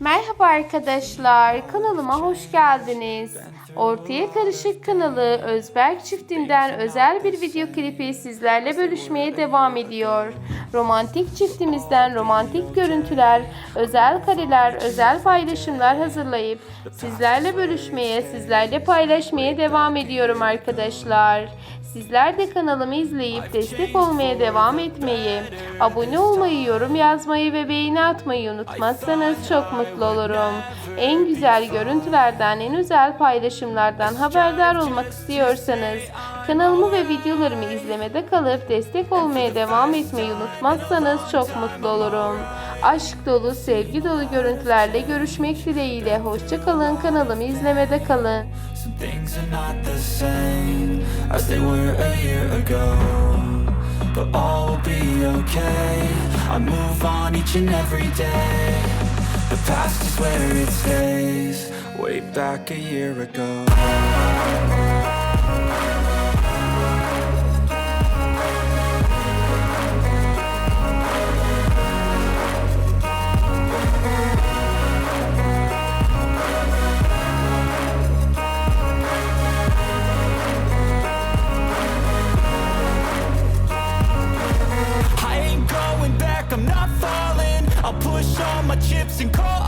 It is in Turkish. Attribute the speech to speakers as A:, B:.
A: Merhaba arkadaşlar, kanalıma hoş geldiniz. Ortaya Karışık kanalı Özberk çiftinden özel bir video klipi sizlerle bölüşmeye devam ediyor. Romantik çiftimizden romantik görüntüler, özel kareler, özel paylaşımlar hazırlayıp sizlerle bölüşmeye, sizlerle paylaşmaya devam ediyorum arkadaşlar. Sizler de kanalımı izleyip destek olmaya devam etmeyi, abone olmayı, yorum yazmayı ve beğeni atmayı unutmazsanız çok mutlu olurum. En güzel görüntülerden, en özel paylaşımlardan haberdar olmak istiyorsanız kanalımı ve videolarımı izlemede kalıp destek olmaya devam etmeyi unutmazsanız çok mutlu olurum. Aşk dolu, sevgi dolu görüntülerle görüşmek dileğiyle. Hoşça kalın, kanalımı izlemede kalın.
B: But all will be okay. I move on each and every day. The past is where it stays. Way back a year ago. lips and call